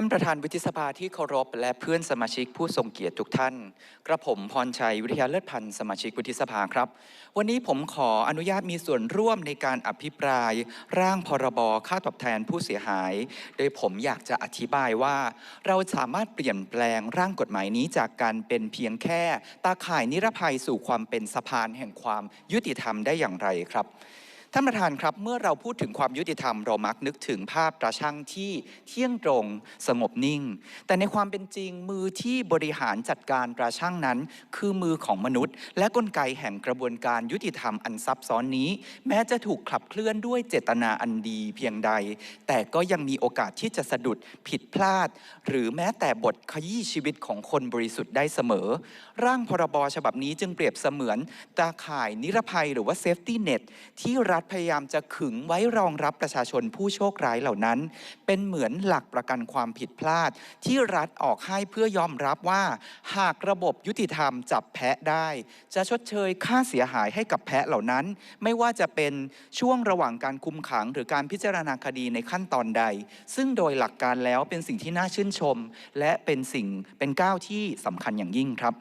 ท่านประธานวุฒิสภาที่เคารพและเพื่อนสมาชิกผู้ทรงเกียรติทุกท่าน กระผมพรชัยวิทยาเลิศพันธ์สมาชิกวุฒิสภาครับ วันนี้ผมขออนุญาตมีส่วนร่วมในการอภิปราย ร่างพรบค่าตอบแทนผู้เสียหาย โดยผมอยากจะอธิบายว่า เราสามารถเปลี่ยนแปลงร่างกฎหมายนี้จากการเป็นเพียงแค่ ตาข่ายนิรภัยสู่ความเป็นสะพานแห่งความยุติธรรมได้อย่างไรครับ ท่านประธานครับ เมื่อเราพูดถึงความยุติธรรมเรามักนึกถึงภาพตราช่างที่เที่ยงตรงสงบนิ่ง แต่ในความเป็นจริงมือที่บริหารจัดการตราช่างนั้น คือมือของมนุษย์ และกลไกแห่งกระบวนการยุติธรรมอันซับซ้อนนี้ แม้จะถูกขับเคลื่อนด้วยเจตนาอันดีเพียงใด แต่ก็ยังมีโอกาสที่จะสะดุดผิดพลาด หรือแม้แต่บทขยี้ชีวิตของคนบริสุทธิ์ได้เสมอ ร่างพรบฉบับนี้จึงเปรียบเสมือนตาข่ายนิรภัยหรือว่าเซฟตี้เน็ตที่รัฐพยายามจะขึงไว้รองรับประชาชนผู้โชคร้ายเหล่านั้น เป็นเหมือนหลักประกันความผิดพลาด ที่รัฐออกให้เพื่อยอมรับว่า หากระบบยุติธรรมจับแพะได้ จะชดเชยค่าเสียหายให้กับแพะเหล่านั้น ไม่ว่าจะเป็นช่วงระหว่างการคุมขัง หรือการพิจารณาคดีในขั้นตอนใด ซึ่งโดยหลักการแล้วเป็นสิ่งที่น่าชื่นชม และเป็นสิ่งเป็นก้าวที่สำคัญอย่างยิ่งครับ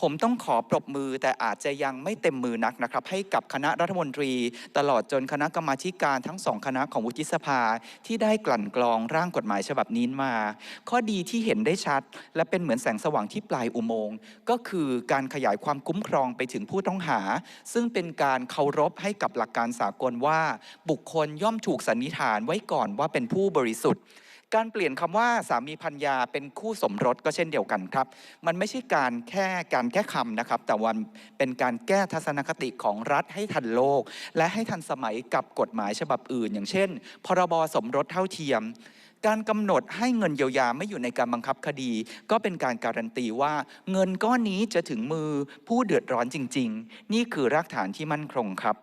ผมต้องขอปรบมือแต่อาจจะยังไม่เต็มมือนักนะครับ ให้กับคณะรัฐมนตรี ตลอดจนคณะกรรมาการทั้งสองคณะของวุฒิสภาที่ได้กลั่นกรองร่างกฎหมายฉบับนี้มา ข้อดีที่เห็นได้ชัด และเป็นเหมือนแสงสว่างที่ปลายอุโมงค์ก็คือการขยายความคุ้มครองไปถึงผู้ต้องหา ซึ่งเป็นการเคารพให้กับหลักการสากลว่า บุคคลย่อมถูกสันนิษฐานไว้ก่อนว่าเป็นผู้บริสุทธิ์ การเปลี่ยนคำว่าสามีพัญญาเป็นคู่สมรสก็เช่นเดียวกันครับ มันไม่ใช่การแค่การแก้คำนะครับ แต่วันเป็นการแก้ทัศนคติของรัฐให้ทันโลก และให้ทันสมัยกับกฎหมายฉบับอื่น อย่างเช่น พรบสมรสเท่าเทียมการกำหนดให้เงินเยียวยาไม่อยู่ในการบังคับคดี ก็เป็นการการันตีว่าเงินก้อนนี้จะถึงมือผู้เดือดร้อนจริง ๆ นี่คือรากฐานที่มั่นคงครับ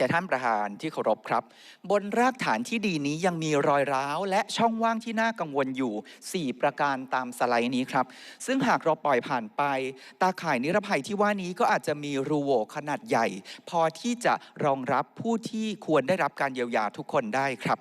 แต่ท่านประธานที่เคารพครับ บนรากฐานที่ดีนี้ยังมีรอยร้าว และช่องว่างที่น่ากังวลอยู่ 4 ประการตามสไลด์นี้ครับ ซึ่งหากเราปล่อยผ่านไป ตาข่ายนิรภัยที่ว่านี้ก็อาจจะมีรูโหว่ขนาดใหญ่ พอที่จะรองรับผู้ที่ควรได้รับการเยียวยาทุกคนได้ครับ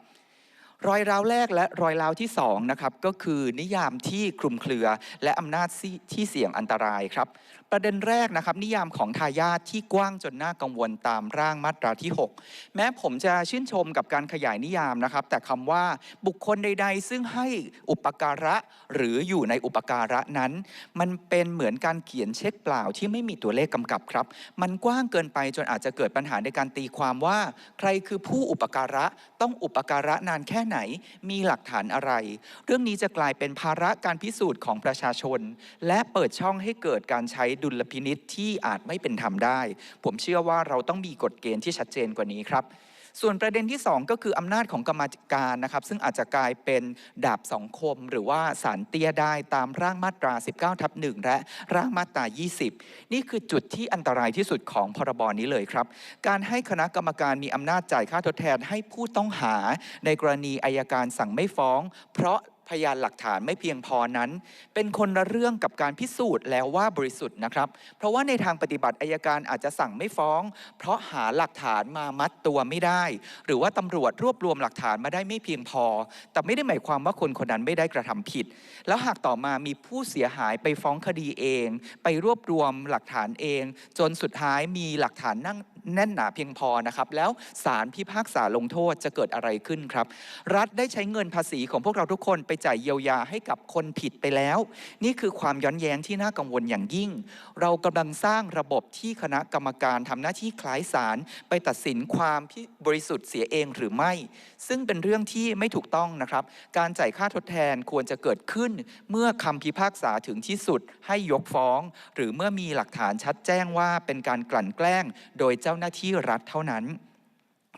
รอยร้าวแรกและรอยร้าวที่สองนะครับก็คือนิยามที่คลุมเครือ และอำนาจที่ที่เสี่ยงอันตรายครับ ประเด็นแรกนะครับนิยามของทายาทที่กว้างจนน่ากังวลตามร่างมาตราที่ 6 แม้ผมจะชื่นชมกับการขยายนิยามนะครับ แต่คำว่าบุคคลใด ๆ ซึ่งให้อุปการะหรืออยู่ในอุปการะนั้น มันเป็นเหมือนการเขียนเช็คเปล่าที่ไม่มีตัวเลขกำกับครับ มันกว้างเกินไปจนอาจจะเกิดปัญหาในการตีความว่า ใครคือผู้อุปการะต้องอุปการะนานแค่ไหนมีหลักฐานอะไร เรื่องนี้จะกลายเป็นภาระการพิสูจน์ของประชาชน และเปิดช่องให้เกิดการใช้ดุลพินิษที่อาจไม่เป็นธรรมได้ ผมเชื่อว่าเราต้องมีกฎเกณฑ์ที่ชัดเจนกว่านี้ครับ ส่วนประเด็นที่ 2 ก็คืออำนาจของกรรมการนะครับ ซึ่งอาจจะกลายเป็นดาบสองคม หรือว่าสารเตี้ยได้ตามร่างมาตรา 19ทับ1และร่างมาตรา 20 นี่คือจุดที่อันตรายที่สุดของพรบนี้เลยครับ การให้คณะกรรมการมีอำนาจจ่ายค่าทดแทนให้ผู้ต้องหาในกรณีอายการสั่งไม่ฟ้อง เพราะ พยานหลักฐานไม่เพียงพอนั้น เป็นคนละเรื่องกับการพิสูจน์แล้วว่าบริสุทธิ์นะครับ เพราะว่าในทางปฏิบัติอายการอาจจะสั่งไม่ฟ้อง เพราะหาหลักฐานมามัดตัวไม่ได้ หรือว่าตำรวจรวบรวมหลักฐานมาได้ไม่เพียงพอ แต่ไม่ได้หมายความว่าคนคนนั้นไม่ได้กระทำผิด แล้วหากต่อมามีผู้เสียหายไปฟ้องคดีเอง ไปรวบรวมหลักฐานเอง จนสุดท้ายมีหลักฐานนั่งแน่นหนาเพียงพอนะครับ แล้วศาลพิพากษาลงโทษจะเกิดอะไรขึ้นครับ รัฐได้ใช้เงินภาษีของพวกเราทุกคนไปจ่ายเยียวยาให้กับคนผิดไปแล้ว นี่คือความย้อนแย้งที่น่ากังวลอย่างยิ่ง เรากำลังสร้างระบบที่คณะกรรมการทำหน้าที่คล้ายศาลไปตัดสินความที่บริสุทธิ์เสียเองหรือไม่ ซึ่งเป็นเรื่องที่ไม่ถูกต้องนะครับ การจ่ายค่าทดแทนควรจะเกิดขึ้น เมื่อคำพิพากษาถึงที่สุดให้ยกฟ้อง หรือเมื่อมีหลักฐานชัดแจ้งว่าเป็นการกลั่นแกล้ง โดยเจ้าหน้าที่รัฐเท่านั้น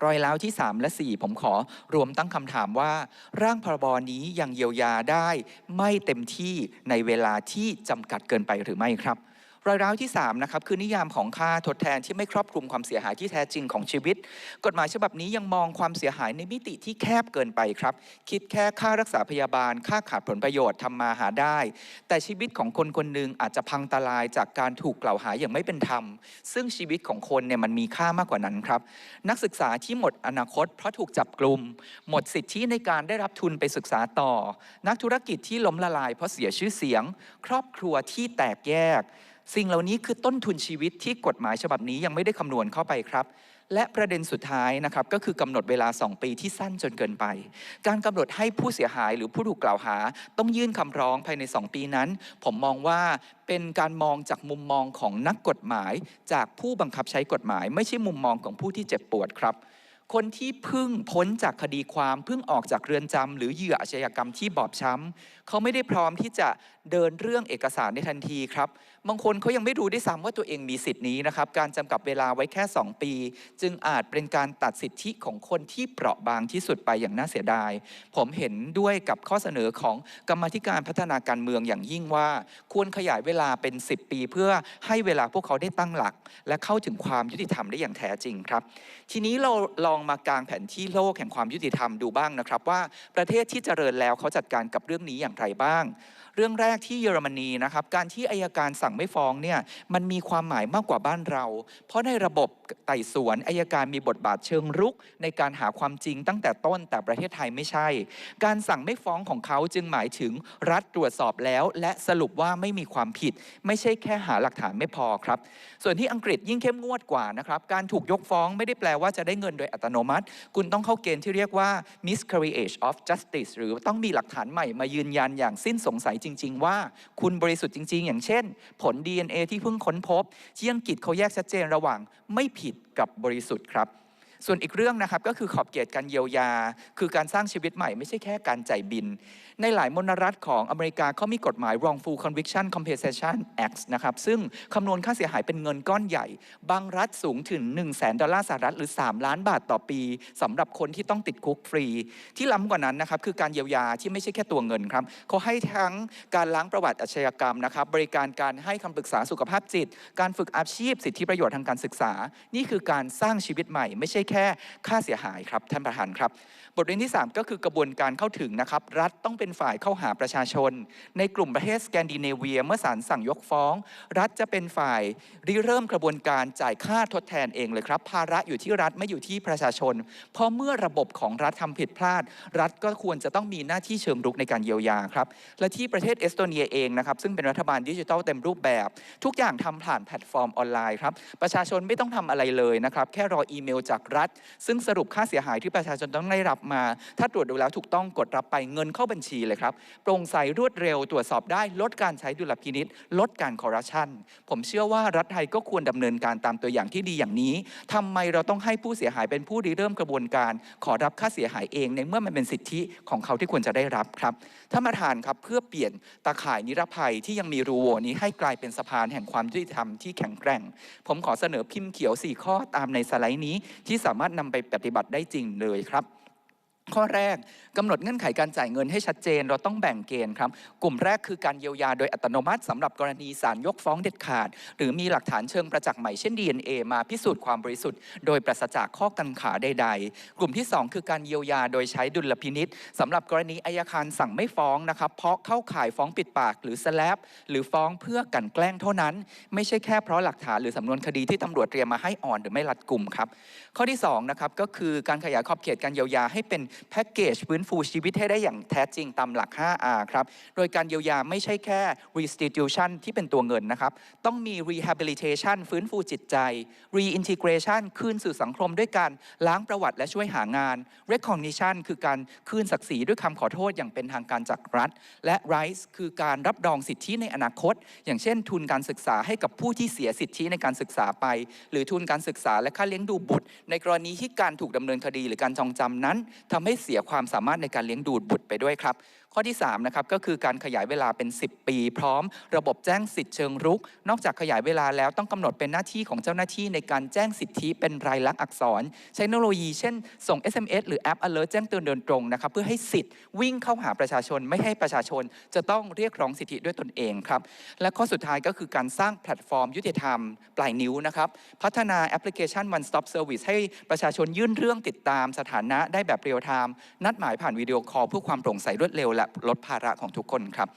รอยร้าวที่ 3 และ 4 ผมขอรวมตั้งคำถามว่า ร่างพรบนี้ยังเยียวยาได้ไม่เต็มที่ในเวลาที่จำกัดเกินไปหรือไม่ครับ รอยร้าวที่3นะครับคือนิยามของค่าทดแทนที่ไม่ครอบคลุมความเสียหายที่แท้จริงของชีวิต กฎหมายฉบับนี้ยังมองความเสียหายในมิติที่แคบเกินไปครับ คิดแค่ค่ารักษาพยาบาล ค่าขาดผลประโยชน์ทำมาหาได้ แต่ชีวิตของคนคนหนึ่งอาจจะพังทลายจากการถูกกล่าวหาอย่างไม่เป็นธรรม ซึ่งชีวิตของคนเนี่ยมันมีค่ามากกว่านั้นครับ นักศึกษาที่หมดอนาคต เพราะถูกจับกลุ่ม หมดสิทธิในการได้รับทุนไปศึกษาต่อ นักธุรกิจที่ล้มละลายเพราะเสียชื่อเสียง ครอบครัวที่แตกแยก สิ่งเหล่านี้คือต้นทุนชีวิตที่กฎหมายฉบับนี้ยังไม่ได้คำนวณเข้าไปครับ และประเด็นสุดท้ายนะครับก็คือกำหนดเวลา 2 ปีที่สั้นจนเกินไป การกำหนดให้ผู้เสียหายหรือผู้ถูกกล่าวหา ต้องยื่นคำร้องภายใน 2 ปีนั้น ผมมองว่าเป็นการมองจากมุมมองของนักกฎหมาย จากผู้บังคับใช้กฎหมาย ไม่ใช่มุมมองของผู้ที่เจ็บปวดครับ คนที่พึ่งพ้นจากคดีความเพิ่งออกจากเรือนจำหรือเหยื่ออาชญากรรมที่บอบช้ำเขาไม่ได้พร้อมที่จะเดินเรื่องเอกสารในทันทีครับ บางคนเขายังไม่รู้ด้วยซ้ำว่าตัวเองมีสิทธินี้นะครับ การจำกัดเวลาไว้แค่ 2 ปี จึงอาจเป็นการตัดสิทธิของคนที่เปราะบางที่สุดไปอย่างน่าเสียดาย ผมเห็นด้วยกับข้อเสนอของกรรมธิการพัฒนาการเมืองอย่างยิ่งว่า ควรขยายเวลาเป็น 10 ปี เพื่อให้เวลาพวกเขาได้ตั้งหลัก และเข้าถึงความยุติธรรมได้อย่างแท้จริงครับ ทีนี้เราลองมากางแผนที่โลกแห่งความยุติธรรมดูบ้างนะครับว่าประเทศที่เจริญแล้วเขาจัดการกับเรื่องนี้อย่างไรบ้าง เรื่องแรกที่เยอรมนีนะครับการที่อายการสั่งไม่ฟ้องเนี่ยมันมีความหมายมากกว่าบ้านเรา เพราะในระบบไต่สวนอายการมีบทบาทเชิงรุก ในการหาความจริงตั้งแต่ต้นแต่ประเทศไทยไม่ใช่ การสั่งไม่ฟ้องของเขาจึงหมายถึงรัฐตรวจสอบแล้ว และสรุปว่าไม่มีความผิด ไม่ใช่แค่หาหลักฐานไม่พอครับ ส่วนที่อังกฤษยิ่งเข้มงวดกว่านะครับการถูกยกฟ้องไม่ได้แปลว่าจะได้เงินโดยอัตโนมัติ คุณต้องเข้าเกณฑ์ที่เรียกว่า miscarriage of justice หรือต้องมีหลักฐานใหม่มายืนยันอย่างสิ้นสงสัยจริง ๆ ว่าคุณบริสุทธิ์จริง ๆ อย่างเช่น ผล DNA ที่เพิ่งค้นพบที่อังกฤษเขาแยกชัดเจนระหว่างไม่ผิดกับบริสุทธิ์ครับส่วนอีกเรื่องนะครับก็คือขอบเขตการเยียวยา คือการสร้างชีวิตใหม่ไม่ใช่แค่การจ่ายบิน ในหลายมลรัฐของอเมริกาเขามีกฎหมาย wrongful conviction compensation act นะครับ ซึ่งคำนวณค่าเสียหายเป็นเงินก้อนใหญ่ บางรัฐสูงถึง 1 0 0 0 0แดอลลาร์สหรัฐหรือ 3 ล้านบาทต่อปีสำหรับคนที่ต้องติดคุกฟรี ที่ล้ำกว่านั้นนะครับ คือการเยียวยาที่ไม่ใช่แค่ตัวเงินครับเขาให้ทั้งการล้างประวัติอาชญากรรมนะครับ บริการการให้คำปรึกษาสุขภาพจิต การฝึกอาชีพ สิทธิประโยชน์ทางการศึกษา นี่คือการสร้างชีวิตใหม่ ไม่ใช่แค่ค่าเสียหายครับท่านประธานครับ บทเรียนที่ 3 ก็คือกระบวนการเข้าถึงนะครับ รัฐต้องเป็นฝ่ายเข้าหาประชาชน ในกลุ่มประเทศสแกนดิเนเวีย เมื่อศาลสั่งยกฟ้อง รัฐจะเป็นฝ่ายริเริ่มกระบวนการจ่ายค่าทดแทนเองเลยครับ ภาระอยู่ที่รัฐไม่อยู่ที่ประชาชน เพราะเมื่อระบบของรัฐทำผิดพลาด รัฐก็ควรจะต้องมีหน้าที่เชิงรุกในการเยียวยาครับ และที่ประเทศเอสโตเนียเองนะครับซึ่งเป็นรัฐบาลดิจิทัลเต็มรูปแบบ ทุกอย่างทำผ่านแพลตฟอร์มออนไลน์ครับประชาชนไม่ต้องทำอะไรเลยนะครับแค่รออีเมลจากรัฐ ซึ่งสรุปค่าเสียหายที่ประชาชนต้องได้รับมา ถ้าตรวจดูแล้วถูกต้องกดรับไปเงินเข้าบัญชีเลยครับ โปร่งใสรวดเร็วตรวจสอบได้ลดการใช้ดุลพินิษลดการคอร์รัปชันผมเชื่อว่ารัฐไทยก็ควรดำเนินการตามตัวอย่างที่ดีอย่างนี้ทำไมเราต้องให้ผู้เสียหายเป็นผู้ริเริ่มกระบวนการ ขอรับค่าเสียหายเอง ในเมื่อมันเป็นสิทธิของเขาที่ควรจะได้รับครับท่านประธานครับเพื่อเปลี่ยนตาข่ายนิรภัยที่ยังมีรูโหว่นี้ให้กลายเป็นสะพานแห่งความยุติธรรมที่แข็งแกร่ง ผมขอเสนอพิมพ์เขียว 4 ข้อตามในสไลด์นี้ที่สามารถนำไปปฏิบัติได้จริงเลยครับ ข้อแรกกำหนดเงื่อนไขการจ่ายเงินให้ชัดเจน เราต้องแบ่งเกณฑ์ครับ กลุ่มแรกคือการเยียวยาโดยอัตโนมัติสำหรับกรณีศาลยกฟ้องเด็ดขาด หรือมีหลักฐานเชิงประจักษ์ใหม่เช่น DNA มาพิสูจน์ความบริสุทธิ์โดยปราศจากข้อกังขาใด ๆ กลุ่มที่ 2 คือการเยียวยาโดยใช้ดุลพินิษสำหรับกรณีอายการสั่งไม่ฟ้องนะครับเพราะเข้าข่ายฟ้องปิดปากหรือสแลปหรือฟ้องเพื่อกันแกล้งเท่านั้น ไม่ใช่แค่เพราะหลักฐานหรือสำนวนคดีที่ตำรวจเตรียมมาให้อ่อนหรือไม่รัดกลุ่มครับข้อที่2นะครับก็คือการขยายขอบเขตการเยียวยาให้เป็นแพ็กเกจฟื้นฟูชีวิตให้ได้อย่างแท้จริงตามหลัก 5R ครับ โดยการเยียวยาไม่ใช่แค่ restitution ที่เป็นตัวเงินนะครับ ต้องมี rehabilitation ฟื้นฟูจิตใจ reintegration คืนสู่สังคมด้วยการล้างประวัติและช่วยหางาน recognition คือการคืนศักดิ์ศรีด้วยคำขอโทษอย่างเป็นทางการจากรัฐ และ rights คือการรับรองสิทธิในอนาคต อย่างเช่น ทุนการศึกษาให้กับผู้ที่เสียสิทธิในการศึกษาไป หรือทุนการศึกษาและค่าเลี้ยงดูบุตร ในกรณีที่การถูกดำเนินคดีหรือการจองจำนั้นทำให้เสียความสามารถในการเลี้ยงดูบุตรไปด้วยครับ ข้อที่3นะครับก็คือการขยายเวลาเป็น 10 ปี พร้อม ระบบแจ้งสิทธิ์เชิงรุก นอกจากขยายเวลาแล้วต้องกำหนดเป็นหน้าที่ของเจ้าหน้าที่ในการแจ้งสิทธิเป็นรายลักษณ์อักษรใช้เทคโนโลยีเช่น ส่ง SMS หรือแอป alert แจ้งเตือนโดยตรงนะครับเพื่อให้สิทธิ์วิ่งเข้าหาประชาชนไม่ให้ประชาชน จะต้องเรียกร้องสิทธิด้วยตนเองครับและข้อสุดท้ายก็คือการสร้างแพลตฟอร์ม ยุติธรรม ปลายนิ้วนะครับพัฒนาแอปพลิเคชัน one stop service ให้ประชาชนยื่นเรื่องติดตามสถานะได้แบบเรียลไทม์นัดหมายผ่านวิดีโอคอลเพื่อความโปร่งใสรวดเร็วและลดภาระของทุกคนครับ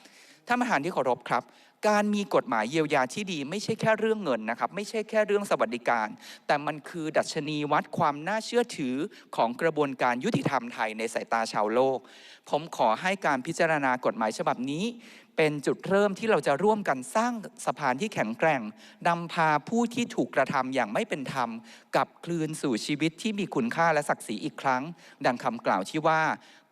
ท่านประธานที่เคารพครับ การมีกฎหมายเยียวยาที่ดี ไม่ใช่แค่เรื่องเงินนะครับ ไม่ใช่แค่เรื่องสวัสดิการ แต่มันคือดัชนีวัดความน่าเชื่อถือของกระบวนการยุติธรรมไทยในสายตาชาวโลก ผมขอให้การพิจารณากฎหมายฉบับนี้ เป็นจุดเริ่มที่เราจะร่วมกันสร้างสะพานที่แข็งแกร่งนำพาผู้ที่ถูกกระทำอย่างไม่เป็นธรรมกลับคืนสู่ชีวิตที่มีคุณค่าและศักดิ์ศรีอีกครั้ง ดังคำกล่าวที่ว่า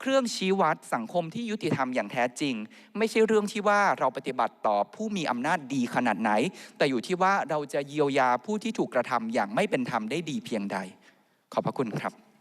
เครื่องชี้วัดสังคมที่ยุติธรรมอย่างแท้จริง ไม่ใช่เรื่องที่ว่าเราปฏิบัติต่อผู้มีอำนาจดีขนาดไหน แต่อยู่ที่ว่าเราจะเยียวยาผู้ที่ถูกกระทำอย่างไม่เป็นธรรมได้ดีเพียงใด ขอบพระคุณครับ